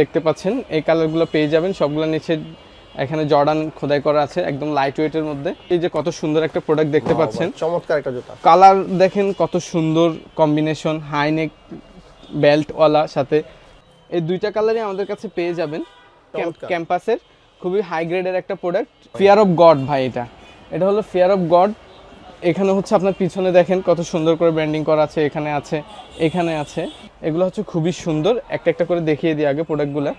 দেখতে পাচ্ছেন এই কালারগুলো পেয়ে যাবেন সবগুলো নিচে এখানে জর্ডান খোদাই করা আছে একদম লাইট ওয়েটের মধ্যে। এই যে কত সুন্দর একটা প্রোডাক্ট দেখতে পাচ্ছেন। চমৎকার একটা জুতা। কালার দেখেন কত সুন্দর কম্বিনেশন হাইনেক বেল্টওয়ালা সাথে। এই দুইটা কালারই আমাদের কাছে পেয়ে যাবেন। ক্যাম্পাসের খুবই হাই গ্রেডের একটা প্রোডাক্ট ফিয়ার অফ গড ভাই এটা। এটা হলো ফিয়ার অফ গড এখানে হচ্ছে আপনার পিছনে দেখেন কত সুন্দর করে ব্র্যান্ডিং করা আছে, এখানে আছে এখানে আছে। এগুলো হচ্ছে খুবই সুন্দর। একটা একটা করে দেখিয়ে দিই আগে প্রোডাক্টগুলো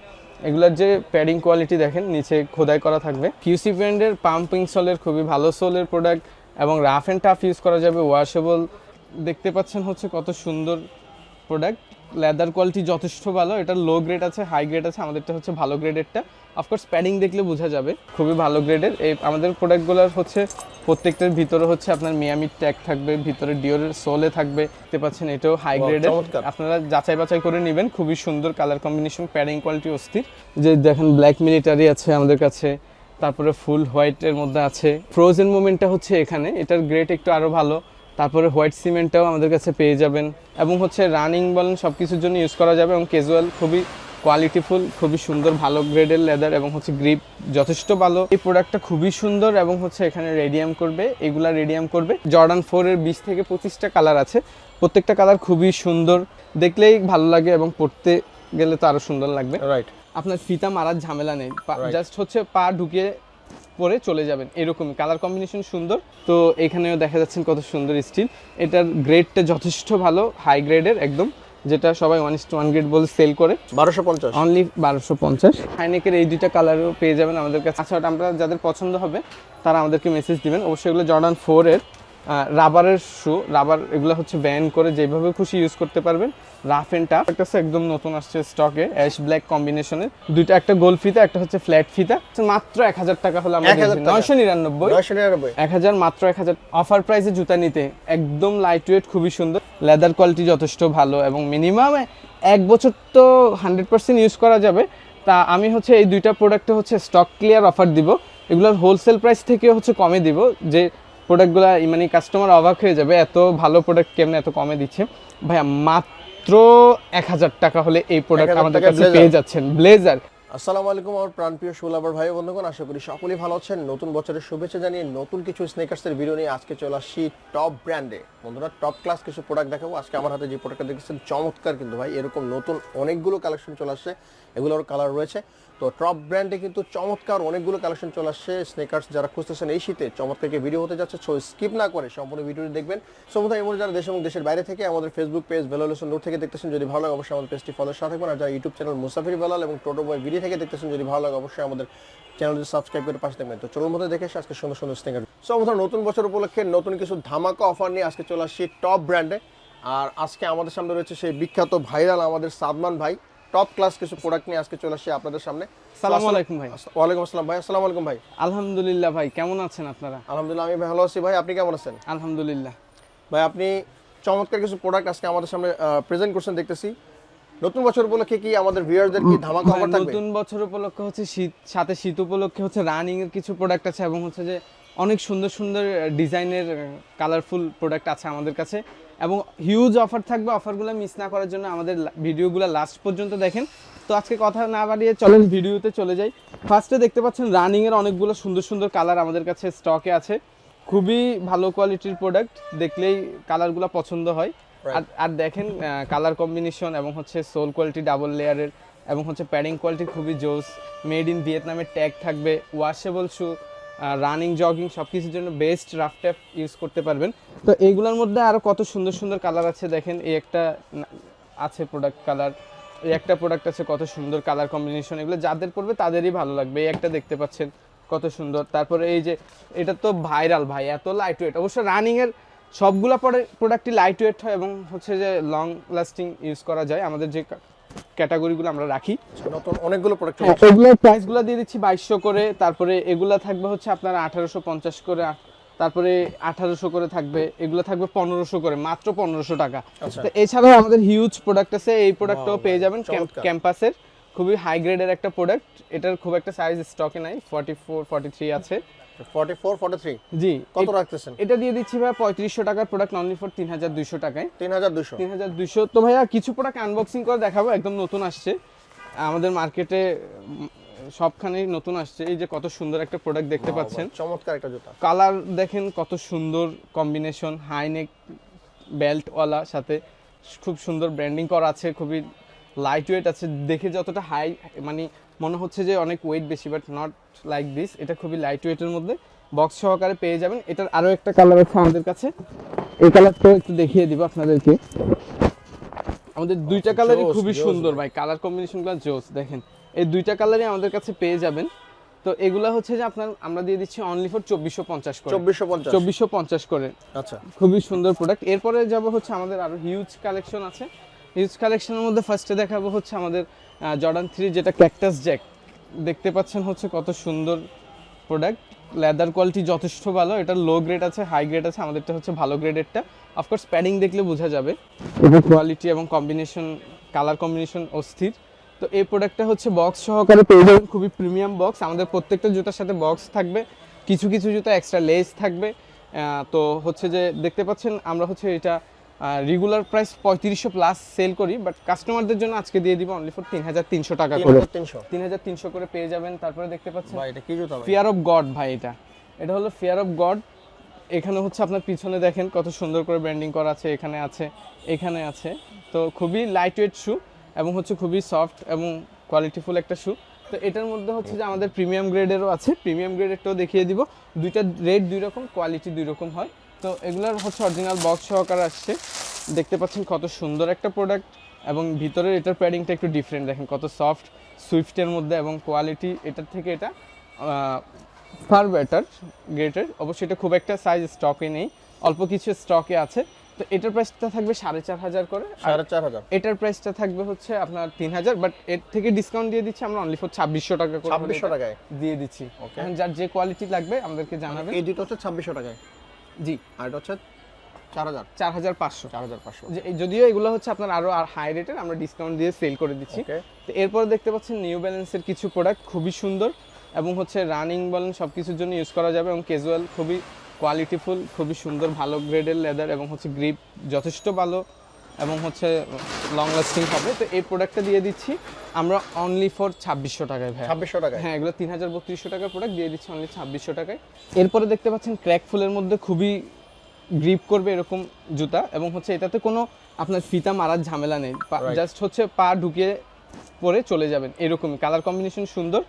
এগুলোর যে প্যাডিং কোয়ালিটি দেখেন, নিচে খোদাই করা থাকবে। কিউসি ব্র্যান্ডের পাম্পিং সোলের খুবই ভালো সোলের প্রোডাক্ট এবং রাফ অ্যান্ড টাফ ইউজ করা যাবে ওয়াশেবল দেখতে পাচ্ছেন হচ্ছে কত সুন্দর প্রোডাক্ট লেদার কোয়ালিটি যথেষ্ট ভালো। এটা লো গ্রেড আছে হাই গ্রেড আছে আমাদেরটা হচ্ছে ভালো গ্রেডেরটা অফকোর্স প্যাডিং দেখলে বোঝা যাবে খুবই ভালো গ্রেডের এই আমাদের প্রোডাক্টগুলোর হচ্ছে প্রত্যেকটার ভিতরে হচ্ছে আপনার মিয়ামির ট্যাগ থাকবে ভিতরে ডিওরের সোলে থাকবে দেখতে পাচ্ছেন এটাও হাই গ্রেডের। আপনারা যাচাই বাছাই করে নেবেন খুবই সুন্দর কালার কম্বিনেশন প্যাডিং কোয়ালিটি অস্থির। যে দেখেন ব্ল্যাক মিলিটারি আছে আমাদের কাছে তারপরে ফুল হোয়াইটের মধ্যে আছে। ফ্রোজেন মুভমেন্টটা হচ্ছে এখানে এটার গ্রেড একটু আরও ভালো। তারপরে হোয়াইট সিমেন্টটাও আমাদের কাছে পেয়ে যাবেন। এবং হচ্ছে রানিং বলেন সব কিছুর জন্য ইউজ করা যাবে এবং ক্যাজুয়াল খুবই কোয়ালিটিফুল খুবই সুন্দর ভালো গ্রেডের লেদার এবং হচ্ছে গ্রিপ যথেষ্ট ভালো। এই প্রোডাক্টটা খুবই সুন্দর এবং হচ্ছে এখানে রেডিয়াম করবে এগুলা রেডিয়াম করবে। জর্ডান ফোরের বিশ থেকে পঁচিশটা কালার আছে। প্রত্যেকটা কালার খুবই সুন্দর। দেখলেই ভালো লাগে এবং পড়তে গেলে তো আরও সুন্দর লাগবে। রাইট আপনার ফিতা মারার ঝামেলা নেই. জাস্ট হচ্ছে পা ঢুকিয়ে পরে চলে যাবেন। এরকম কালার কম্বিনেশন সুন্দর। তো এখানেও দেখা যাচ্ছেন কত সুন্দর স্টিল এটার গ্রেডটা যথেষ্ট ভালো হাই গ্রেডের একদম যেটা সবাই ওয়ান ইস্ট ওয়ান গ্রেড বলে সেল করে। বারোশো পঞ্চাশ। অনলি বারোশো পঞ্চাশ। হাইনেকের এই দুইটা কালারও পেয়ে যাবেন আমাদের কাছে। আচ্ছা আমরা যাদের পছন্দ হবে তারা আমাদেরকে মেসেজ দিবেন। অবশ্যই এগুলো জর্ডান ফোরের রাবারের শু রাবার এগুলো হচ্ছে ব্যান করে যেভাবে খুশি ইউজ করতে পারবেন। রাফ এন্ড টাফ একটা হচ্ছে একদম নতুন আসছে স্টকে অ্যাশ ব্ল্যাক কম্বিনেশনের দুইটা একটা গোল ফিতা একটা হচ্ছে ফ্ল্যাট ফিতা। মাত্র এক হাজার টাকা হলে আমরা 1000 টাকা। নয়শো নিরানব্বই। নয়শো নিরানব্বই। এক হাজার মাত্র এক হাজার। অফার প্রাইসে জুতা নিতে একদম লাইট ওয়েট খুবই সুন্দর। লেদার কোয়ালিটি যথেষ্ট ভালো এবং মিনিমাম এক বছর তো হান্ড্রেড পার্সেন্ট ইউজ করা যাবে। তা আমি হচ্ছে এই দুইটা প্রোডাক্টে হচ্ছে স্টক ক্লিয়ার অফার দিব। এগুলোর হোলসেল প্রাইস থেকে হচ্ছে কমে দিব। যে প্রোডাক্টগুলো মানে কাস্টমার অবাক হয়ে যাবে এত ভালো প্রোডাক্ট কেমন এত কমে দিচ্ছে। ভাইয়া মাত্র এক হাজার টাকা হলে এই প্রোডাক্ট আমাদের কাছে পেয়ে যাচ্ছেন। ব্লেজার আসসালামু আলাইকুম আমার প্রাণপ্রিয় সোলাবার ভাই বন্ধুগণ, আশা করি সকলেই ভালো আছেন। নতুন বছরের শুভেচ্ছা জানিয়ে নতুন কিছু স্নেকার্সের ভিডিও নিয়ে আজকে চলে আসছি টপ ব্র্যান্ডে বন্ধুরা টপ ক্লাস কিছু প্রোডাক্ট দেখাবো। আজকে আমার হাতে যে প্রোডাক্টটা দেখেছেন চমৎকার কিন্তু ভাই, এরকম নতুন অনেকগুলো কালেকশন চলে আসছে। এগুলোর কালার রয়েছে। তো টপ ব্র্যান্ডে কিন্তু চমৎকার অনেকগুলো কালেকশন চলে আসছে স্নেকার্স যারা খুঁজতেছেন এই শীতে। চমৎকার কি ভিডিও হতে যাচ্ছে সো স্কিপ না করে সম্পূর্ণ ভিডিওটি দেখবেন। সমুদ্র এমন যারা দেশ এবং দেশের বাইরে থেকে আমাদের ফেসবুক পেজ ভ্যালুলেশন নোট থেকে দেখতেছেন, যদি ভালো লাগে, অবশ্যই আমাদের পেজটি ফলো সাথে থাকবেন। আর যারা ইউটিউব চ্যানেল মুসাফির বেলাল এবং টোটো বয় ভিডিও থেকে দেখতেছেন যদি ভালো লাগে অবশ্যই আমাদের চ্যানেলটি সাবস্ক্রাইব করে পাশে থাকবেন। তো চলুন মধ্যে দেখে আজকে সুন্দর সুন্দর স্নেকার সো আমাদের নতুন বছর উপলক্ষে নতুন কিছু ধামাকা অফার নিয়ে আজকে চলে আসছি টপ ব্র্যান্ডে আর আজকে আমাদের সামনে রয়েছে সেই বিখ্যাত ভাইরাল আমাদের সাদমান ভাই। টপ ক্লাস কিছু প্রোডাক্ট নিয়ে আজকে চলে আসছি আপনাদের সামনে। সালাম আলাইকুম ভাই। ওয়ালাইকুম আসসালাম ভাই আসসালামু আলাইকুম ভাই। আলহামদুলিল্লাহ ভাই কেমন আছেন আপনারা? আলহামদুলিল্লাহ আমি ভালো আছি ভাই আপনি কেমন আছেন? আলহামদুলিল্লাহ। ভাই আপনি চমৎকার কিছু প্রোডাক্ট আজকে আমাদের সামনে প্রেজেন্ট করছেন দেখতেছি। নতুন বছর উপলক্ষে কি আমাদের ভিউয়ারদের কি ধামাকা অফার থাকবে? নতুন বছর উপলক্ষে হচ্ছে শীত সাথে শীত উপলক্ষে হচ্ছে রানিং এর কিছু প্রোডাক্ট আছে এবং হচ্ছে যে অনেক সুন্দর সুন্দর ডিজাইনের কালারফুল প্রোডাক্ট আছে আমাদের কাছে। এবং হিউজ অফার থাকবে অফারগুলো মিস না করার জন্য আমাদের ভিডিওগুলো লাস্ট পর্যন্ত দেখেন। তো আজকে কথা না বাড়িয়ে চলেন ভিডিওতে চলে যাই। ফার্স্টে দেখতে পাচ্ছেন রানিং এর অনেকগুলো সুন্দর সুন্দর কালার আমাদের কাছে স্টকে আছে। খুবই ভালো কোয়ালিটির প্রোডাক্ট দেখলেই কালারগুলো পছন্দ হয়। আর দেখেন কালার কম্বিনেশন এবং হচ্ছে সোল কোয়ালিটি ডাবল লেয়ারের এবং হচ্ছে প্যাডিং কোয়ালিটি খুবই জোস। মেড ইন ভিয়েতনামের ট্যাগ থাকবে ওয়াশেবল শু রানিং জগিং সব কিছুর জন্য বেস্ট রাফ ট্যাপ ইউজ করতে পারবেন। তো এইগুলোর মধ্যে আরও কত সুন্দর সুন্দর কালার আছে দেখেন, এই একটা আছে প্রোডাক্ট কালার এই একটা প্রোডাক্ট আছে কত সুন্দর কালার কম্বিনেশন এগুলো যাদের পড়বে তাদেরই ভালো লাগবে, এই একটা দেখতে পাচ্ছেন কত সুন্দর। তারপরে এই যে, এটা তো ভাইরাল ভাই, এত লাইট ওয়েট অবশ্য রানিং সবগুলা প্রোডাক্টই লাইট ওয়েট হয় এবং হচ্ছে যে লং লাস্টিং ইউজ করা যায়। আমাদের যে ক্যাটাগরিগুলো আমরা রাখি। নতুন অনেকগুলো প্রোডাক্ট এগুলোর প্রাইসগুলো দিয়ে দিচ্ছি বাইশশো করে তারপরে এগুলা থাকবে হচ্ছে আপনার আঠারোশো পঞ্চাশ করে তারপরে আঠারোশো করে থাকবে এগুলো থাকবে পনেরোশো করে মাত্র পনেরোশো টাকা। আচ্ছা। তো এছাড়াও আমাদের হিউজ প্রোডাক্ট আছে এই প্রোডাক্টটাও পেয়ে যাবেন ক্যাম্পাসের খুবই হাই গ্রেডের একটা প্রোডাক্ট এটার খুব একটা সাইজ স্টকে নাই ফর্টি ফোর ফর্টি থ্রি আছে। ফর্টি ফোর ফর্টি থ্রি জি কত রাখতেছেন? এটা দিয়ে দিচ্ছি ভাই টাকার প্রোডাক্ট অনলি ফর টাকায় তিন হাজার দুশো তিন হাজার দুইশো। তো ভাইয়া কিছু প্রোডাক্ট আনবক্সিং করে দেখাবো একদম নতুন আসছে। আমাদের মার্কেটে সবখানেই নতুন আসছে। এই যে কত সুন্দর একটা প্রোডাক্ট দেখতে পাচ্ছেন। চমৎকার একটা জুতা। কালার দেখেন কত সুন্দর কম্বিনেশন হাইনেক বেল্টওয়ালা সাথে খুব সুন্দর ব্র্যান্ডিং করা আছে খুবই লাইট ওয়েট আছে দেখে যতটা হাই মানে মনে হচ্ছে যে অনেক ওয়েট বেশি বাট নট লাইক দিস এটা খুবই লাইট ওয়েটের মধ্যে। বক্স সহকারে পেয়ে যাবেন। এটার আরও একটা কালার আছে আমাদের কাছে। এই কালারটাও একটু দেখিয়ে দিব আপনাদেরকে। আমাদের দুইটা কালারই খুবই সুন্দর ভাই। কালার কম্বিনেশনগুলো জোস দেখেন। এই দুইটা কালারই আমাদের কাছে পেয়ে যাবেন। তো এগুলা হচ্ছে যে আপনার আমরা দিয়ে দিচ্ছি অনলি ফর চব্বিশশো পঞ্চাশ করে। চব্বিশশো পঞ্চাশ। চব্বিশশো পঞ্চাশ করে। আচ্ছা। খুবই সুন্দর প্রোডাক্ট এরপরে যাব হচ্ছে আমাদের আরও হিউজ কালেকশন আছে। হিউজ কালেকশনের মধ্যে ফার্স্টে দেখাবো হচ্ছে আমাদের জর্ডান থ্রি যেটা ক্যাকটাস জ্যাক দেখতে পাচ্ছেন হচ্ছে কত সুন্দর প্রোডাক্ট লেদার কোয়ালিটি যথেষ্ট ভালো, এটা লো গ্রেড আছে হাই গ্রেড আছে, আমাদেরটা হচ্ছে ভালো গ্রেডেরটা অফকোর্স প্যাডিং দেখলে বোঝা যাবে। এটা কোয়ালিটি এবং কম্বিনেশন কালার কম্বিনেশন অস্থির। তো এই প্রোডাক্টটা হচ্ছে বক্স সহকারে পেয়ে যাবেন, খুবই প্রিমিয়াম বক্স আমাদের প্রত্যেকটা জুতার সাথে বক্স থাকবে, কিছু কিছু জুতা এক্সট্রা লেস থাকবে। তো হচ্ছে যে দেখতে পাচ্ছেন, আমরা হচ্ছে এটা রেগুলার প্রাইস পঁয়ত্রিশশো প্লাস সেল করি বাট কাস্টমারদের জন্য আজকে দিয়ে দিব অনলি ফর তিন হাজার তিনশো টাকা করে। তিন হাজার তিনশো করে পেয়ে যাবেন তারপরে দেখতে পাচ্ছেন ভাই এটা কি জুতা ভাই? ফিয়ার অফ গড ভাই এটা। এটা হলো ফিয়ার অফ গড এখানে হচ্ছে আপনার পিছনে দেখেন কত সুন্দর করে ব্র্যান্ডিং করা আছে এখানে আছে এখানে আছে। তো খুবই লাইট ওয়েট শু এবং হচ্ছে খুবই সফট এবং কোয়ালিটিফুল একটা শু তো এটার মধ্যে হচ্ছে যে আমাদের প্রিমিয়াম গ্রেডেরও আছে। প্রিমিয়াম গ্রেডেরটাও দেখিয়ে দিব। দুইটা রেট দুই রকম কোয়ালিটি দুই রকম হয়। তো এগুলোর হচ্ছে অরিজিনাল বক্স সহকারে আসছে। দেখতে পাচ্ছেন কত সুন্দর একটা প্রোডাক্ট এবং ভিতরের এটার প্যাডিংটা একটু ডিফারেন্ট দেখেন কত সফট সুইফটের মধ্যে এবং কোয়ালিটি এটার থেকে এটা ফার বেটার গ্রেটের অবশ্যই এটা খুব একটা সাইজ স্টকে নেই অল্প কিছু স্টকে আছে। তো এটার প্রাইসটা থাকবে সাড়ে চার হাজার করে। সাড়ে চার হাজার। এটার প্রাইসটা থাকবে হচ্ছে আপনার তিন হাজার বাট এর থেকে ডিসকাউন্ট দিয়ে দিচ্ছি আমরা অনলি ফর ছাব্বিশশো টাকা করে ছাব্বিশশো টাকায়? দিয়ে দিচ্ছি। যার যে কোয়ালিটি লাগবে আমাদেরকে জানাবেন। এই দুটো হচ্ছে ছাব্বিশশো টাকায়। জি। আর এটা হচ্ছে চার হাজার। চার হাজার পাঁচশো। চার হাজার পাঁচশো। যদিও এগুলো হচ্ছে আপনার আরও আর হাই রেটের আমরা ডিসকাউন্ট দিয়ে সেল করে দিচ্ছি। তো এরপর দেখতে পাচ্ছেন নিউ ব্যালেন্সের কিছু প্রোডাক্ট খুবই সুন্দর এবং হচ্ছে রানিং বলেন সব কিছুর জন্য ইউজ করা যাবে এবং ক্যাজুয়াল খুবই কোয়ালিটিফুল খুবই সুন্দর ভালো গ্রেডের লেদার এবং হচ্ছে গ্রিপ যথেষ্ট ভালো। এবং হচ্ছে লং লাস্টিং হবে। তো এই প্রোডাক্টটা দিয়ে দিচ্ছি। আমরা অনলি ফর ছাব্বিশশো টাকায় ভাই ছাব্বিশশো টাকা হ্যাঁ এগুলো তিন হাজার বত্রিশশো টাকার প্রোডাক্ট দিয়ে দিচ্ছি অনলি ছাব্বিশশো টাকায়। এরপরে দেখতে পাচ্ছেন ক্র্যাক ফুলের মধ্যে খুবই গ্রিপ করবে এরকম জুতা এবং হচ্ছে এটাতে কোনো আপনার ফিতা মারার ঝামেলা নেই। জাস্ট হচ্ছে পা ঢুকিয়ে পরে চলে যাবেন। এরকমই কালার কম্বিনেশন সুন্দর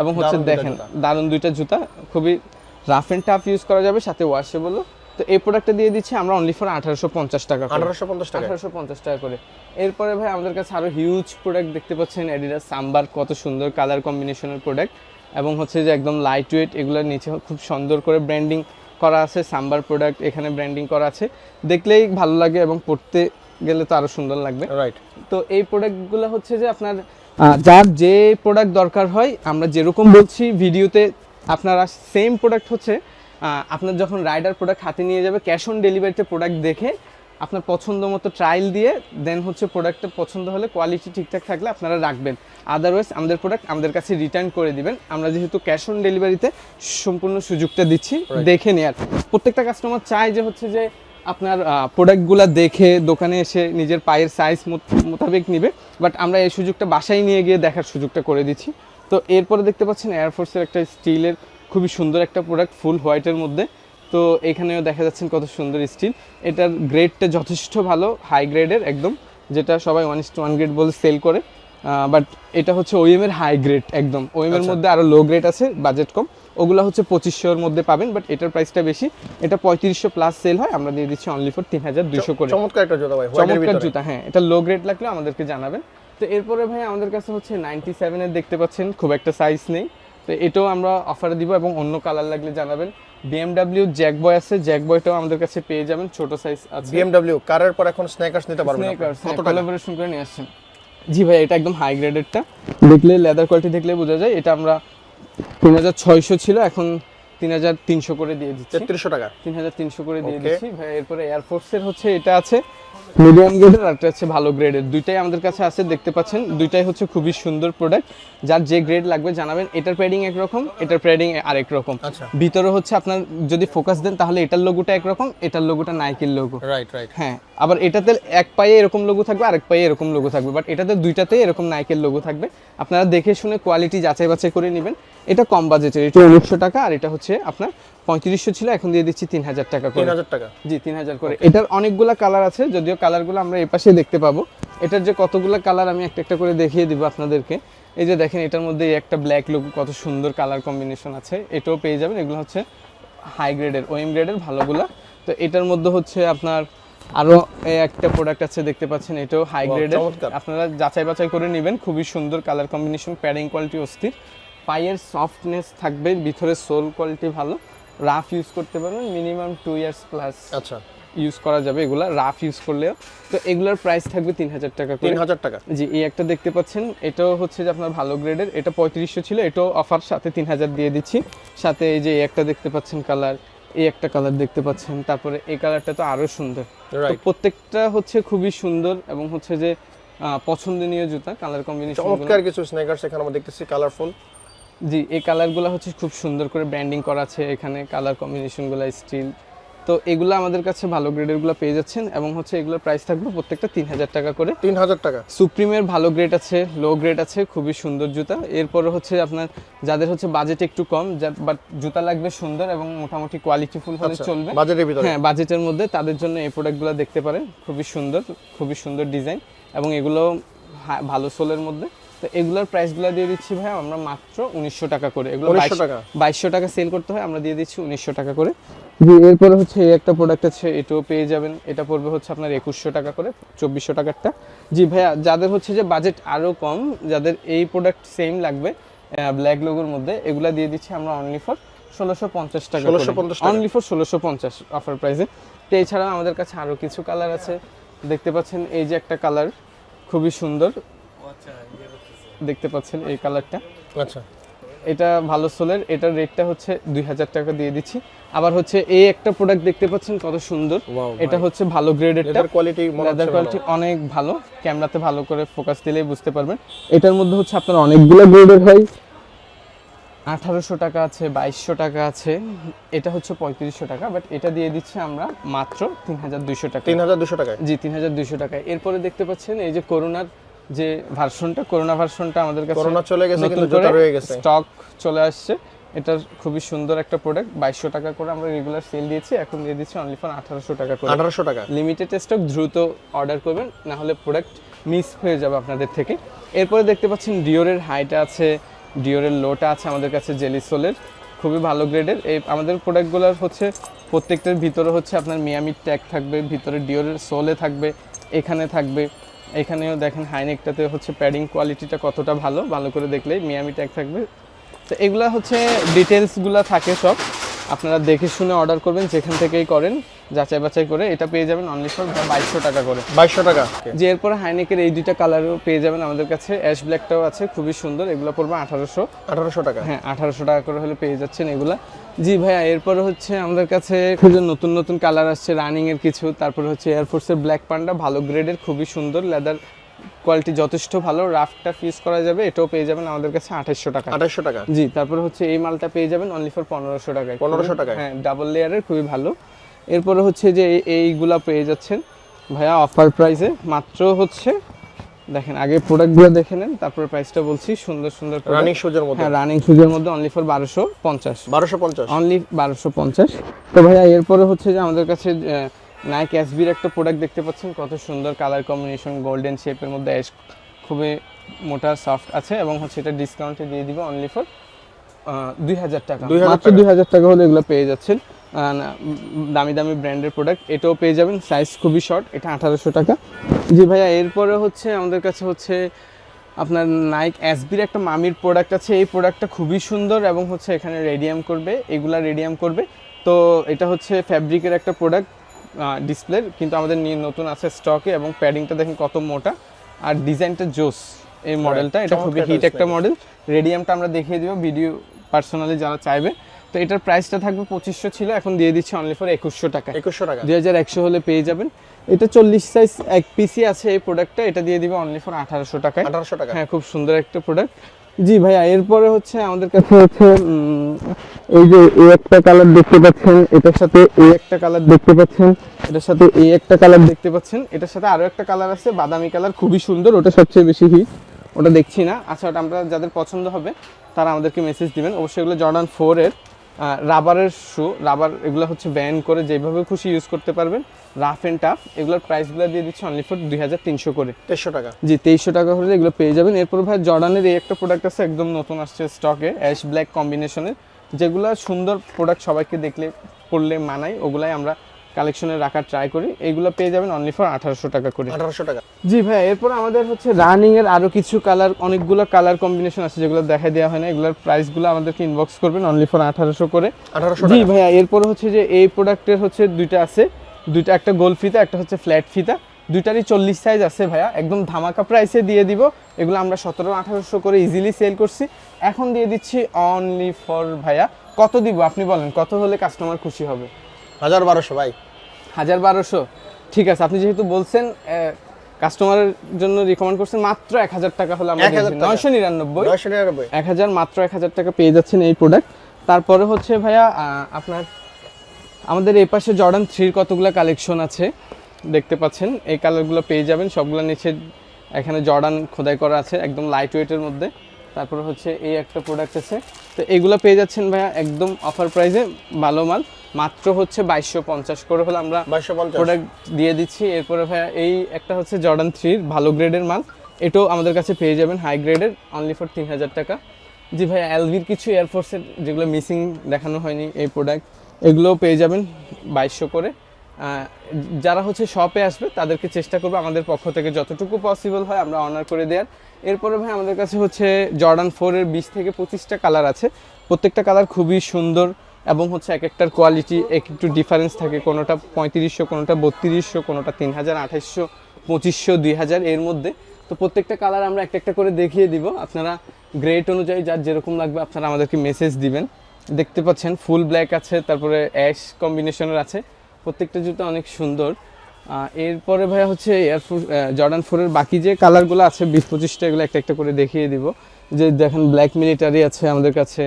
এবং হচ্ছে দেখেন দারুণ দুইটা জুতা। খুবই রাফ অ্যান্ড টাফ ইউজ করা যাবে সাথে ওয়াশেবলও তো এই প্রোডাক্টটা দিয়ে দিচ্ছি আমরা অনলি ফর আঠারোশো পঞ্চাশ টাকা। আঠারোশো পঞ্চাশ টাকা আঠারোশো পঞ্চাশ টাকা করে। এরপরে ভাই আমাদের কাছে আরও হিউজ প্রোডাক্ট দেখতে পাচ্ছেন অ্যাডিডাস সাম্বার কত সুন্দর কালার কম্বিনেশনের প্রোডাক্ট এবং হচ্ছে যে একদম লাইট ওয়েট এগুলোর নিচে খুব সুন্দর করে ব্র্যান্ডিং করা আছে সাম্বার প্রোডাক্ট এখানে ব্র্যান্ডিং করা আছে। দেখলেই ভালো লাগে এবং পড়তে গেলে তো আরও সুন্দর লাগবে। রাইট তো এই প্রোডাক্টগুলো হচ্ছে যে আপনার যার যে প্রোডাক্ট দরকার হয় আমরা যেরকম বলছি ভিডিওতে আপনারা সেম প্রোডাক্ট হচ্ছে আপনার যখন রাইডার প্রোডাক্ট হাতে নিয়ে যাবে ক্যাশ অন ডেলিভারিতে প্রোডাক্ট দেখে আপনার পছন্দ মতো ট্রায়াল দিয়ে দেন হচ্ছে প্রোডাক্টটা পছন্দ হলে কোয়ালিটি ঠিকঠাক থাকলে আপনারা রাখবেন। আদারওয়াইজ আমাদের প্রোডাক্ট আমাদের কাছে রিটার্ন করে দিবেন। আমরা যেহেতু ক্যাশ অন ডেলিভারিতে সম্পূর্ণ সুযোগটা দিচ্ছি দেখে নেয়ার প্রত্যেকটা কাস্টমার চায় যে হচ্ছে যে আপনার প্রোডাক্টগুলো দেখে দোকানে এসে নিজের পায়ের সাইজ মোতাবেক নিবে। বাট আমরা এই সুযোগটা বাসায় নিয়ে গিয়ে দেখার সুযোগটা করে দিচ্ছি। তো এরপরে দেখতে পাচ্ছেন এয়ারফোর্সের একটা স্টিলের খুবই সুন্দর একটা প্রোডাক্ট ফুল হোয়াইটের মধ্যে। তো এখানেও দেখা যাচ্ছেন কত সুন্দর স্টিল এটার গ্রেডটা যথেষ্ট ভালো হাই গ্রেডের একদম যেটা সবাই ওয়ান ইস্ট ওয়ান গ্রেড বলে সেল করে। বাট এটা হচ্ছে ওএম এর হাই গ্রেড একদম। ওএম এর আচ্ছা। মধ্যে আরও লো গ্রেড আছে বাজেট কম। ওগুলো হচ্ছে পঁচিশশোর মধ্যে পাবেন বাট এটার প্রাইসটা বেশি। এটা পঁয়ত্রিশশো প্লাস সেল হয় আমরা দিয়ে দিচ্ছি অনলি ফর তিন হাজার দুশো করে। চমৎকার একটা জুতা ভাই চমৎকার জুতা হ্যাঁ। এটা লো গ্রেড লাগলে আমাদেরকে জানাবেন। তো এরপরে ভাই আমাদের কাছে হচ্ছে নাইনটি সেভেনের দেখতে পাচ্ছেন খুব একটা সাইজ নেই। তো এটাও আমরা অফারে দিব এবং অন্য কালার লাগলে জানাবেন। বিএমডাব্লিউ জ্যাক বয় আছে জ্যাক বয়টাও আমাদের কাছে পেয়ে যাবেন ছোট সাইজ আছে। বিএমডাব্লিউ কারের পর এখন স্ন্যাকার্স নিতে পারবেন আপনি। কত কোলাবোরেশন করে নিয়ে আসছেন। জি ভাই এটা একদম হাই গ্রেডেরটা দেখলে লেদার কোয়ালিটি দেখলে বোঝা যায়। এটা আমরা তিন হাজার ছয়শো ছিল এখন তিন হাজার তিনশো করে দিয়ে দিচ্ছি। তেত্রিশশো টাকা। তিন হাজার তিনশো করে দিয়ে দিচ্ছি। ভাই এরপরে এয়ারফোর্সের হচ্ছে এটা আছে মিডিয়াম গ্রেডের আর হচ্ছে ভালো গ্রেডের দুইটাই আমাদের কাছে আছে দেখতে পাচ্ছেন। দুইটাই হচ্ছে খুবই সুন্দর প্রোডাক্ট যার যে গ্রেড লাগবে জানাবেন। এটার প্যাডিং একরকম এটার প্যাডিং আরেক রকম। আচ্ছা। ভিতরে হচ্ছে আপনার যদি ফোকাস দেন তাহলে এটার লোগোটা একরকম এটার লোগোটা নাইকের লোগো রাইট রাইট হ্যাঁ আবার এটাতে এক পায়ে এরকম লোগো থাকবে আরেক পায়ে এরকম লোগো থাকবে। বাট এটাতে দুইটাতে এরকম নাইকের লোগো থাকবে। আপনারা দেখে শুনে কোয়ালিটি যাচাই বাছাই করে নেবেন। এটা কম বাজেটের এটা উনিশশো টাকা আর এটা হচ্ছে আপনার পঁয়ত্রিশশো ছিল এখন দিয়ে দিচ্ছি তিন হাজার টাকা করে। তিন হাজার টাকা। জি তিন হাজার করে এটার অনেকগুলা কালার আছে যদিও কালারগুলো আমরা এপাশে দেখতে পাবো। এটার যে কতগুলো কালার আমি একটা একটা করে দেখিয়ে দিব আপনাদেরকে। এই যে দেখেন এটার মধ্যে একটা ব্ল্যাক লোগো কত সুন্দর কালার কম্বিনেশন আছে। এটাও পেয়ে যাবেন। এগুলো হচ্ছে হাই গ্রেডের ওএম গ্রেডের ভালোগুলা। তো এটার মধ্যে হচ্ছে আপনার আরও এই একটা প্রোডাক্ট আছে দেখতে পাচ্ছেন এটাও হাই গ্রেডের আপনারা যাচাই বাছাই করে নেবেন। খুবই সুন্দর কালার কম্বিনেশন প্যাডিং কোয়ালিটি অস্থির। পায়ের সফটনেস থাকবে ভিতরে সোল কোয়ালিটি ভালো। রাফ ইউজ করতে পারবেন মিনিমাম টু ইয়ার্স প্লাস আচ্ছা। ইউজ করা যাবে এগুলা রাফ ইউজ করলেও। তো এগুলার প্রাইস থাকবে তিন হাজার টাকা তিন হাজার টাকা। জি এই একটা দেখতে পাচ্ছেন এটাও হচ্ছে যে আপনার ভালো গ্রেডের এটা পঁয়ত্রিশশো ছিল এটাও অফার সাথে তিন হাজার দিয়ে দিচ্ছি। সাথে এই যে এই একটা দেখতে পাচ্ছেন কালার এই একটা কালার দেখতে পাচ্ছেন তারপরে এই কালারটা তো আরও সুন্দর। তো প্রত্যেকটা হচ্ছে খুবই সুন্দর এবং হচ্ছে যে পছন্দনীয় জুতা কালার কম্বিনেশন চমৎকার কিছু স্নেকার্স এখানে আমরা দেখতেছি কালারফুল জি এই কালারগুলো হচ্ছে খুব সুন্দর করে ব্র্যান্ডিং করা আছে এখানে কালার কম্বিনেশনগুলো স্টিল তো এগুলো আমাদের কাছে ভালো গ্রেডেরগুলো পেয়ে যাচ্ছেন এবং হচ্ছে এগুলোর প্রাইস থাকবে প্রত্যেকটা তিন হাজার টাকা করে। তিন হাজার টাকা। সুপ্রিমের ভালো গ্রেড আছে লো গ্রেড আছে খুবই সুন্দর জুতা। এরপরে হচ্ছে আপনার যাদের হচ্ছে বাজেট একটু কম বাট জুতা লাগবে সুন্দর এবং মোটামুটি কোয়ালিটিফুল হলে আচ্ছা চলবে। বাজেটের ভিতরে। হ্যাঁ বাজেটের মধ্যে তাদের জন্য এই প্রোডাক্টগুলো দেখতে পারেন। খুবই সুন্দর খুবই সুন্দর ডিজাইন এবং এগুলো ভালো সোলের মধ্যে। তো এগুলোর প্রাইসগুলো দিয়ে দিচ্ছি ভাই আমরা মাত্র উনিশশো টাকা করে। এগুলো টাকা? বাইশশো টাকা সেল করতে হয় আমরা দিয়ে দিচ্ছি উনিশশো টাকা করে। জি এরপরে হচ্ছে এই একটা প্রোডাক্ট আছে এটাও পেয়ে যাবেন। এটা পড়বে হচ্ছে আপনার একুশশো টাকা করে চব্বিশশো টাকারটা। জি ভাইয়া যাদের হচ্ছে যে বাজেট আরও কম যাদের এই প্রোডাক্ট সেম লাগবে ব্ল্যাক লোগোর মধ্যে এগুলা দিয়ে দিচ্ছি আমরা অনলি ফর ষোলোশো পঞ্চাশ টাকা 1650 টাকা। অনলি ফর ষোলোশো পঞ্চাশ অফার প্রাইসে তো এছাড়া আমাদের কাছে আরও কিছু কালার আছে। দেখতে পাচ্ছেন এই যে একটা কালার খুবই সুন্দর। দেখতে পাচ্ছেন এই কালারটা। আচ্ছা। এটা ভালো সোলের এটার রেটটা হচ্ছে দুই হাজার টাকা দিয়ে দিচ্ছি। আবার হচ্ছে এই একটা প্রোডাক্ট দেখতে পাচ্ছেন কত সুন্দর। এটা হচ্ছে ভালো গ্রেডেরটা লেদার কোয়ালিটি লেদার কোয়ালিটি অনেক ভালো। ক্যামেরাতে ভালো করে ফোকাস দিলেই বুঝতে পারবেন। এটার মধ্যে হচ্ছে আপনার অনেকগুলো গ্রেডের হয়। আঠারোশো টাকা আছে বাইশশো টাকা আছে। এটা হচ্ছে পঁয়ত্রিশশো টাকা বাট এটা দিয়ে দিচ্ছি আমরা মাত্র তিন হাজার দুইশো টাকা। তিন হাজার দুশো টাকায়? জি তিন হাজার দুইশো টাকায়। এরপরে দেখতে পাচ্ছেন এই যে করোনার যে ভার্সনটা করোনা ভার্সনটা আমাদের কাছে করোনা চলে গেছে কিন্তু জুতা রয়ে গেছে। স্টক চলে আসছে। এটার খুবই সুন্দর একটা প্রোডাক্ট বাইশশো টাকা করে আমরা রেগুলার সেল দিয়েছি এখন দিয়ে দিচ্ছি অনলি ফর আঠারোশো টাকা করে। আঠারোশো টাকা। লিমিটেড স্টক দ্রুত অর্ডার করবেন না হলে প্রোডাক্ট মিস হয়ে যাবে আপনাদের থেকে। এরপরে দেখতে পাচ্ছেন ডিওরের হাইটা আছে ডিওরের লোটা আছে আমাদের কাছে জেলিসোলের খুবই ভালো গ্রেডের এই আমাদের প্রোডাক্টগুলোর হচ্ছে প্রত্যেকটার ভিতরে হচ্ছে আপনার মিয়ামির ট্যাগ থাকবে ভিতরে ডিওরের সোলে থাকবে এখানে থাকবে। এখানেও দেখেন হাইনেকটাতে হচ্ছে প্যাডিং কোয়ালিটিটা কতটা ভালো ভালো করে দেখলেই মিয়ামি ট্যাগ থাকবে। তো এগুলা হচ্ছে ডিটেলসগুলো থাকে সব। আপনারা দেখে শুনে অর্ডার করবেন যেখান থেকেই করেন যাচাই বাছাই করে এটা পেয়ে যাবেন অনলি ফর বাইশশো টাকা করে। বাইশশো টাকা। যে এরপরে হাইনেকের এই দুইটা কালারও পেয়ে যাবেন আমাদের কাছে। অ্যাশ ব্ল্যাকটাও আছে খুবই সুন্দর। এগুলো পড়বে আঠারোশো। আঠারোশো টাকা। হ্যাঁ আঠারোশো টাকা করে হলে পেয়ে যাচ্ছেন এগুলা। জি ভাইয়া এরপরে হচ্ছে আমাদের কাছে খুবই নতুন নতুন কালার আসছে রানিং এর কিছু। তারপরে হচ্ছে এয়ারফোর্সের ব্ল্যাক পান্ডা ভালো গ্রেডের খুবই সুন্দর। লেদার কোয়ালিটি যথেষ্ট ভালো রাফটা ফিস করা যাবে এটাও পেয়ে যাবেন আমাদের কাছে আঠাশশো টাকা। আঠাশশো টাকা? জি তারপরে হচ্ছে এই মালটা পেয়ে যাবেন অনলি ফর পনেরোশো টাকায়। 1500 টাকায়? হ্যাঁ ডাবল লেয়ারের খুবই ভালো। এরপরে হচ্ছে যে এই- এইগুলা পেয়ে যাচ্ছেন ভাইয়া অফার প্রাইসে মাত্র হচ্ছে দেখেন আগে প্রোডাক্টগুলো দেখে নেন তারপরে প্রাইসটা বলছি সুন্দর সুন্দর রানিং শুজের মধ্যে? হ্যাঁ রানিং সুজের মধ্যে অনলি ফর বারোশো পঞ্চাশ। বারোশো পঞ্চাশ? অনলি বারোশো পঞ্চাশ। তো ভাইয়া এরপরে হচ্ছে যে আমাদের কাছে নাইক এসবির একটা প্রোডাক্ট দেখতে পাচ্ছেন কত সুন্দর কালার কম্বিনেশন গোল্ডেন শেপের মধ্যে অ্যাশ খুবই মোটা সফট আছে এবং হচ্ছে এটা ডিসকাউন্টে দিয়ে দিব অনলি ফর দুই হাজার টাকা। 2000 মাত্র দুই হাজার টাকা হলে এগুলো পেয়ে যাচ্ছেন। দামি দামি ব্র্যান্ডের প্রোডাক্ট এটাও পেয়ে যাবেন সাইজ খুবই শর্ট এটা আঠারোশো টাকা। জি ভাইয়া এরপরে হচ্ছে আমাদের কাছে হচ্ছে আপনার নাইক এসবির একটা মামির প্রোডাক্ট আছে এই প্রোডাক্টটা খুবই সুন্দর এবং হচ্ছে এখানে রেডিয়াম করবে এগুলা রেডিয়াম করবে। তো এটা হচ্ছে ফ্যাব্রিকের একটা প্রোডাক্ট ডিসপ্লের কিন্তু আমাদের নিয়ে নতুন আছে স্টকে এবং প্যাডিংটা দেখেন কত মোটা। আর ডিজাইনটা জোস। এই মডেলটা এটা খুবই হিট একটা একটা মডেল রেডিয়ামটা আমরা দেখিয়ে দিব ভিডিও পার্সোনালি যারা চাইবে। তো এটার প্রাইসটা থাকবে পঁচিশশো ছিল এখন দিয়ে দিচ্ছি অনলি ফর একুশশো টাকা। একুশশো টাকা। দুই হাজার একশো হলে পেয়ে যাবেন। এটা চল্লিশ সাইজ এক পিসি আছে এই প্রোডাক্টটা এটা দিয়ে দিবে অনলি ফর আঠারোশো টাকায়। আঠারোশো টাকা। হ্যাঁ খুব সুন্দর একটা প্রোডাক্ট জি ভাইয়া, এরপরে হচ্ছে আমাদের কাছে হচ্ছে এই যে এই একটা কালার দেখতে পাচ্ছেন, এটার সাথে এই একটা কালার দেখতে পাচ্ছেন, এটার সাথে এই একটা কালার দেখতে পাচ্ছেন, এটার সাথে আরও একটা কালার আছে, বাদামি কালার খুবই সুন্দর, ওটা সবচেয়ে বেশি হিট ওটা দেখছি না। আচ্ছা ওটা আমরা যাদের পছন্দ হবে, তারা আমাদেরকে মেসেজ দিবেন। অবশ্যই এগুলো জর্ডান ফোর এর রাবারের শু রাবার এগুলো হচ্ছে ব্যান করে যেভাবে খুশি ইউজ করতে পারবেন। রাফ অ্যান্ড টাফ এগুলোর প্রাইসগুলো দিয়ে দিচ্ছে অনলি ফর দুই হাজার তিনশো করে। তেইশশো টাকা। জি তেইশশো টাকা হলে এগুলো পেয়ে যাবেন। এরপর ভাই জর্ডানের এই একটা প্রোডাক্ট আছে একদম নতুন আসছে স্টকে অ্যাশ ব্ল্যাক কম্বিনেশনের যেগুলো সুন্দর প্রোডাক্ট সবাইকে দেখলে পড়লে মানায় ওগুলাই আমরা কালেকশনে রাখার ট্রাই করি। এইগুলো পেয়ে যাবেন অনলি ফর আঠারোশো টাকা করে। আঠারোশো টাকা। জি ভাই এরপর আমাদের হচ্ছে রানিং এর আরও কিছু কালার অনেকগুলো কালার কম্বিনেশন আছে যেগুলো দেখাই দেওয়া হয় না। এগুলোর প্রাইসগুলো আমাদেরকে ইনবক্স করবেন অনলি ফর আঠারোশো করে। আঠারোশো জি ভাইয়া এরপর হচ্ছে যে এই প্রোডাক্টের হচ্ছে দুইটা আছে। দুইটা একটা গোল ফিতা একটা হচ্ছে ফ্ল্যাট ফিতা। দুইটারই চল্লিশ সাইজ আছে ভাইয়া। একদম ধামাকা প্রাইসে দিয়ে দিব। এগুলো আমরা সতেরো আঠারোশো করে ইজিলি সেল করছি। এখন দিয়ে দিচ্ছি অনলি ফর ভাইয়া। কত দিব আপনি বলেন? কত হলে কাস্টমার খুশি হবে? হাজার বারোশো ভাই। হাজার বারোশো? ঠিক আছে আপনি যেহেতু বলছেন কাস্টমারের জন্য রিকমেন্ড করছেন মাত্র এক হাজার টাকা হলে আমরা নয়শো নিরানব্বই। নয়শো নিরানব্বই। এক হাজার মাত্র এক হাজার টাকা পেয়ে যাচ্ছেন এই প্রোডাক্ট তারপরে হচ্ছে ভাইয়া আপনার আমাদের এই পাশে জর্ডান থ্রির কতগুলো কালেকশন আছে দেখতে পাচ্ছেন। এই কালারগুলো পেয়ে যাবেন সবগুলো নিচে এখানে জর্ডান খোদাই করা আছে একদম লাইট ওয়েটের মধ্যে। তারপরে হচ্ছে এই একটা প্রোডাক্ট আছে। তো এগুলো পেয়ে যাচ্ছেন ভাইয়া একদম অফার প্রাইসে ভালো মাল। মাত্র হচ্ছে বাইশশো পঞ্চাশ করে হলে আমরা প্রোডাক্ট দিয়ে দিচ্ছি। এরপরে ভাইয়া এই একটা হচ্ছে জর্ডান থ্রির ভালো গ্রেডের মাল। এটাও আমাদের কাছে পেয়ে যাবেন হাই গ্রেডের অনলি ফর তিন হাজার টাকা। জি ভাই এলভির কিছু এয়ারফোর্সের যেগুলো মিসিং দেখানো হয়নি এই প্রোডাক্ট এগুলোও পেয়ে যাবেন বাইশশো করে। যারা হচ্ছে শপে আসবে তাদেরকে চেষ্টা করব আমাদের পক্ষ থেকে যতটুকু পসিবল হয় আমরা অনার করে দেওয়ার। এরপরে ভাই আমাদের কাছে হচ্ছে জর্ডান ফোরের বিশ থেকে পঁচিশটা কালার আছে। প্রত্যেকটা কালার খুবই সুন্দর এবং হচ্ছে এক একটার কোয়ালিটি এক একটু ডিফারেন্স থাকে। কোনোটা পঁয়ত্রিশশো, কোনোটা বত্রিশশো, কোনোটা তিন হাজার আঠাইশশো, পঁচিশশো দুই হাজার এর মধ্যে। তো প্রত্যেকটা কালার আমরা একটা একটা করে দেখিয়ে দিব। আপনারা গ্রেড অনুযায়ী যার যেরকম লাগবে আপনারা আমাদেরকে মেসেজ দিবেন। দেখতে পাচ্ছেন ফুল ব্ল্যাক আছে, তারপরে অ্যাশ কম্বিনেশনের আছে। প্রত্যেকটা জুতো অনেক সুন্দর। এরপরে ভাইয়া হচ্ছে এয়ারফোর্স জর্ডান ফোরের বাকি যে কালারগুলো আছে, বিশ পঁচিশটা এগুলো একটা একটা করে দেখিয়ে দিব। যে দেখেন ব্ল্যাক মিলিটারি আছে আমাদের কাছে।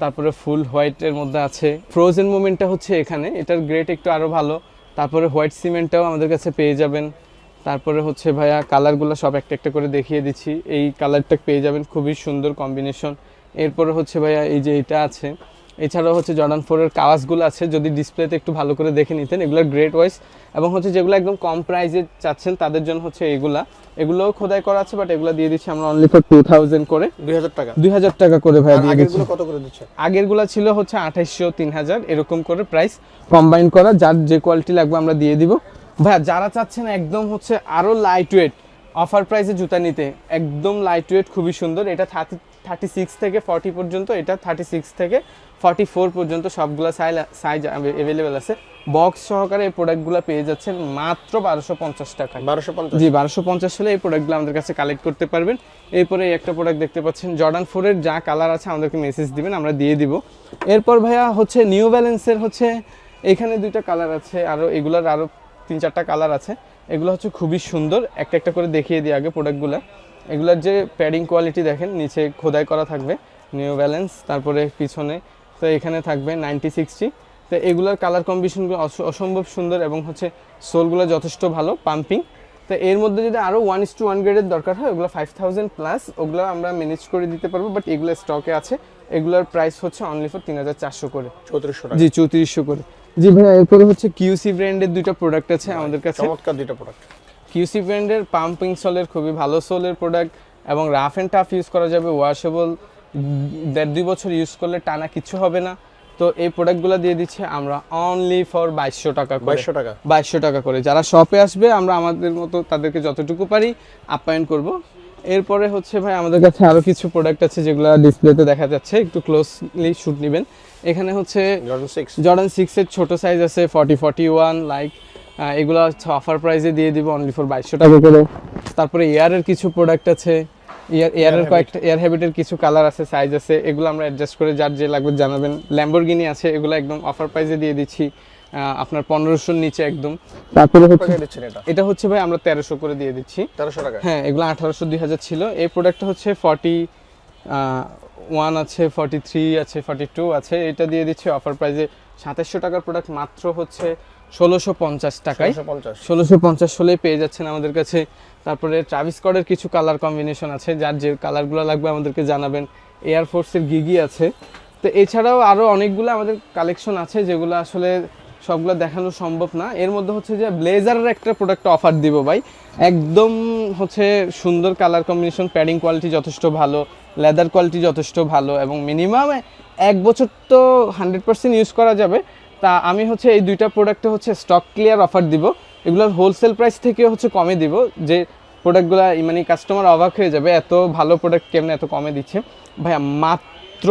তারপরে ফুল হোয়াইটের মধ্যে আছে। ফ্রোজেন মুভমেন্টটা হচ্ছে এখানে, এটার গ্রেট একটু আরও ভালো। তারপরে হোয়াইট সিমেন্টটাও আমাদের কাছে পেয়ে যাবেন। তারপরে হচ্ছে ভাইয়া কালারগুলো সব একটা একটা করে দেখিয়ে দিচ্ছি। এই কালারটা পেয়ে যাবেন, খুবই সুন্দর কম্বিনেশন। এরপরে হচ্ছে ভাইয়া এই যে এটা আছে এছাড়াও হচ্ছে জর্ডান ফোরের কাওয়াসগুলো আছে যদি ডিসপ্লেতে একটু ভালো করে দেখে নিতেন এগুলোর গ্রেট ওয়াইজ এবং হচ্ছে যেগুলো একদম কম প্রাইসে চাচ্ছেন তাদের জন্য হচ্ছে এগুলা। এগুলোও খোদাই করা আছে বাট এগুলো দিয়ে দিচ্ছি আমরা অনলি ফর টু থাউজেন্ড করে। দুই হাজার টাকা। দুই হাজার টাকা করে আর দিয়ে দিচ্ছি। কত করে দিচ্ছে? আগেরগুলো ছিল হচ্ছে আঠাইশশো তিন হাজার এরকম করে প্রাইস কম্বাইন করা যার যে কোয়ালিটি লাগবে আমরা দিয়ে দিব। ভাইয়া যারা চাচ্ছেন একদম হচ্ছে আরও লাইট ওয়েট অফার প্রাইসে জুতা নিতে একদম লাইট ওয়েট খুবই সুন্দর। এটা থার্টি থার্টি সিক্স থেকে ফর্টি পর্যন্ত এটা থার্টি সিক্স থেকে ফর্টি ফোর পর্যন্ত সবগুলো সাইজ সাইজ অ্যাভেলেবেল আছে। বক্স সহকারে এই প্রোডাক্টগুলো পেয়ে যাচ্ছেন মাত্র বারোশো পঞ্চাশ টাকা বারোশো পঞ্চাশ। জি বারোশো পঞ্চাশ হলে এই প্রোডাক্টগুলো আমাদের কাছে কালেক্ট করতে পারবেন। এরপরে এই একটা প্রোডাক্ট দেখতে পাচ্ছেন জর্ডান ফোরের যা কালার আছে আমাদেরকে মেসেজ দিবেন আমরা দিয়ে দিব। এরপর ভাইয়া হচ্ছে নিউ ব্যালেন্সের হচ্ছে এখানে দুইটা কালার আছে আরও এগুলোর আরও তিন চারটা কালার আছে। এগুলো হচ্ছে খুবই সুন্দর একটা একটা করে দেখিয়ে দিই আগে প্রোডাক্টগুলো এগুলোর যে প্যাডিং কোয়ালিটি দেখেন নিচে খোদাই করা থাকবে। নিউ ব্যালেন্স তারপরে পিছনে তো এখানে থাকবে নাইনটি সিক্সটি। তো এগুলোর কালার কম্বিনেশনগুলো অসম্ভব সুন্দর এবং হচ্ছে সোলগুলো যথেষ্ট ভালো পাম্পিং তো এর মধ্যে যদি আরও ওয়ান ইস টু ওয়ান গ্রেডের দরকার হয় ওগুলো ফাইভ থাউজেন্ড প্লাস ওগুলো আমরা ম্যানেজ করে দিতে পারব বাট এগুলো স্টকে আছে। এগুলোর প্রাইস হচ্ছে অনলি ফর তিন হাজার চারশো করে। চৌত্রিশশো জি চৌত্রিশশো করে। জি ভাইয়া এরপরে হচ্ছে কিউসি ব্র্যান্ডের দুইটা প্রোডাক্ট আছে আমাদের কাছে। চমৎকার দুইটা প্রোডাক্ট কিউসি ব্র্যান্ডের পাম্পিং সলের খুবই ভালো সোলের প্রোডাক্ট এবং রাফ অ্যান্ড টাফ ইউজ করা যাবে ওয়াশেবল দেড় দুই বছর ইউজ করলে টানা কিছু হবে না। তো এই প্রোডাক্টগুলো দিয়ে দিচ্ছি আমরা অনলি ফর বাইশশো টাকা বাইশশো টাকা? বাইশশো টাকা করে। যারা শপে আসবে আমরা আমাদের মতো তাদেরকে যতটুকু পারি আপ্যায়ন করব। এরপরে হচ্ছে ভাই আমাদের কাছে আরও কিছু প্রোডাক্ট আছে যেগুলো ডিসপ্লেতে দেখা যাচ্ছে। একটু ক্লোজলি শ্যুট নেবেন। এখানে হচ্ছে জর্ডন সিক্স জর্ডান সিক্সের ছোট সাইজ আছে ফর্টি ফর্টি ওয়ান লাইক এগুলো হচ্ছে অফার প্রাইসে দিয়ে দিব অনলি ফর বাইশশো টাকা করে। তারপরে এয়ারের কিছু প্রোডাক্ট আছে। এয়ার এয়ারের কয়েকটা এয়ার হ্যাবিটের কিছু কালার আছে সাইজ আছে এগুলো আমরা অ্যাডজাস্ট করে যার যে লাগবে জানাবেন। ল্যাম্বরগিনি আছে এগুলো একদম অফার প্রাইসে দিয়ে দিচ্ছি আপনার পনেরোশোর নিচে একদম। তারপরে হচ্ছে এটা? এটা হচ্ছে ভাই আমরা তেরোশো করে দিয়ে দিচ্ছি। তেরোশো টাকা? হ্যাঁ এগুলো আঠারোশো দুই হাজার ছিল। এই প্রোডাক্টটা হচ্ছে ফর্টি ওয়ান আছে ফর্টি থ্রি আছে ফর্টি টু আছে। এটা দিয়ে দিচ্ছি অফার প্রাইসে সাতাশশো টাকার প্রোডাক্ট মাত্র হচ্ছে ষোলোশো পঞ্চাশ টাকায়। ষোলোশো পঞ্চাশ। ষোলোশো পঞ্চাশ হলে পেয়ে যাচ্ছেন আমাদের কাছে। তারপরে ট্রাভিস কডের কিছু কালার কম্বিনেশন আছে যার যে কালারগুলো লাগবে আমাদেরকে জানাবেন। এয়ারফোর্সের গিগি আছে। তো এছাড়াও আরও অনেকগুলো আমাদের কালেকশন আছে যেগুলো আসলে সবগুলো দেখানো সম্ভব না। এর মধ্যে হচ্ছে যে ব্লেজারের একটা প্রোডাক্ট অফার দিব ভাই। একদম হচ্ছে সুন্দর কালার কম্বিনেশন প্যাডিং কোয়ালিটি যথেষ্ট ভালো লেদার কোয়ালিটি যথেষ্ট ভালো এবং মিনিমাম এক বছর তো হান্ড্রেড পার্সেন্ট ইউজ করা যাবে। তা আমি হচ্ছে এই দুইটা প্রোডাক্টে হচ্ছে স্টক ক্লিয়ার অফার দিব। এগুলোর হোলসেল প্রাইস থেকে হচ্ছে কমে দিব যে প্রোডাক্টগুলো মানে কাস্টমার অবাক হয়ে যাবে এত ভালো প্রোডাক্ট কেমনে এত কমে দিচ্ছে। ভাইয়া মাত্র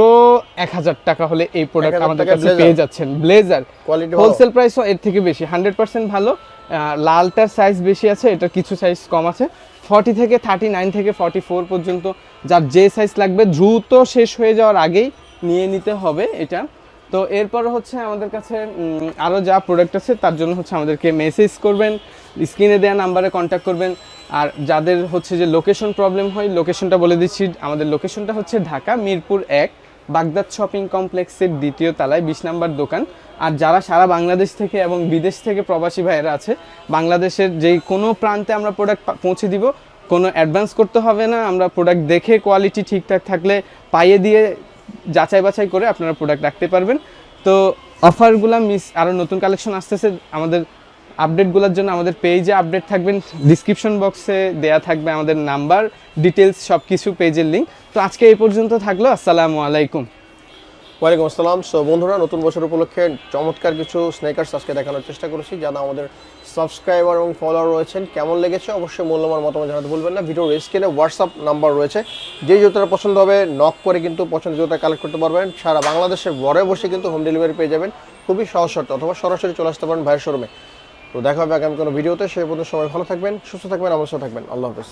এক হাজার টাকা হলে এই প্রোডাক্ট আমাদের কাছে পেয়ে যাচ্ছেন। ব্লেজার। কোয়ালিটি হোলসেল প্রাইসও এর থেকে বেশি হান্ড্রেড পার্সেন্ট ভালো। লালটার সাইজ বেশি আছে এটার কিছু সাইজ কম আছে। ফর্টি থেকে থার্টি নাইন থেকে ফর্টি ফোর পর্যন্ত যার যে সাইজ লাগবে দ্রুত শেষ হয়ে যাওয়ার আগেই নিয়ে নিতে হবে এটা। তো এরপর হচ্ছে আমাদের কাছে আরও যা প্রোডাক্ট আছে, তার জন্য হচ্ছে আমাদেরকে মেসেজ করবেন স্ক্রিনে দেওয়া নাম্বারে কন্ট্যাক্ট করবেন। আর যাদের হচ্ছে যে লোকেশন প্রবলেম হয় লোকেশনটা বলে দিচ্ছি, আমাদের লোকেশনটা হচ্ছে ঢাকা মিরপুর এক, বাগদাদ শপিং কমপ্লেক্সের দ্বিতীয় তলায়, বিশ নাম্বার দোকান। আর যারা সারা বাংলাদেশ থেকে এবং বিদেশ থেকে প্রবাসী ভাইয়েরা আছে, বাংলাদেশের যেই কোনো প্রান্তে আমরা প্রোডাক্ট পৌঁছে দিব। কোনো অ্যাডভান্স করতে হবে না, আমরা প্রোডাক্ট দেখে কোয়ালিটি ঠিকঠাক থাকলে, পাইয়ে দিয়ে যাচাই বাছাই করে আপনারা প্রোডাক্ট রাখতে পারবেন। তো অফারগুলো মিস আরও নতুন কালেকশন আসতেছে, আমাদের আপডেটগুলোর জন্য আমাদের পেজে আপডেট থাকবেন ডিসক্রিপশন বক্সে দেয়া থাকবে আমাদের নাম্বার ডিটেলস সব কিছু পেজের লিঙ্ক তো আজকে এই পর্যন্ত থাকল, আসসালামু আলাইকুম। ওয়ালাইকুম আসসালাম। সো বন্ধুরা, নতুন বছর উপলক্ষে চমৎকার কিছু স্নেকার্স আজকে দেখানোর চেষ্টা করেছি, যারা আমাদের সাবস্ক্রাইবার এবং ফলোয়ার রয়েছেন। কেমন লেগেছে? অবশ্যই মূল্যবান মতামত জানাতে ভুলবেন না। ভিডিও স্ক্রিনে হোয়াটসঅ্যাপ নাম্বার রয়েছে। যে জুতোটা পছন্দ হবে নক করে কিন্তু পছন্দের জুতা কালেক্ট করতে পারবেন। সারা বাংলাদেশের ঘরে বসে কিন্তু হোম ডেলিভারি পেয়ে যাবেন। খুবই সহজ শর্ত, অথবা সরাসরি চলে আসতে পারেন ভাইয়ের শোরুমে তো দেখা হবে আগামী কোনো ভিডিওতে। সেই পর্যন্ত সবাই ভালো থাকবেন, সুস্থ থাকবেন অবশ্যই থাকবেন। আল্লাহ হাফেজ।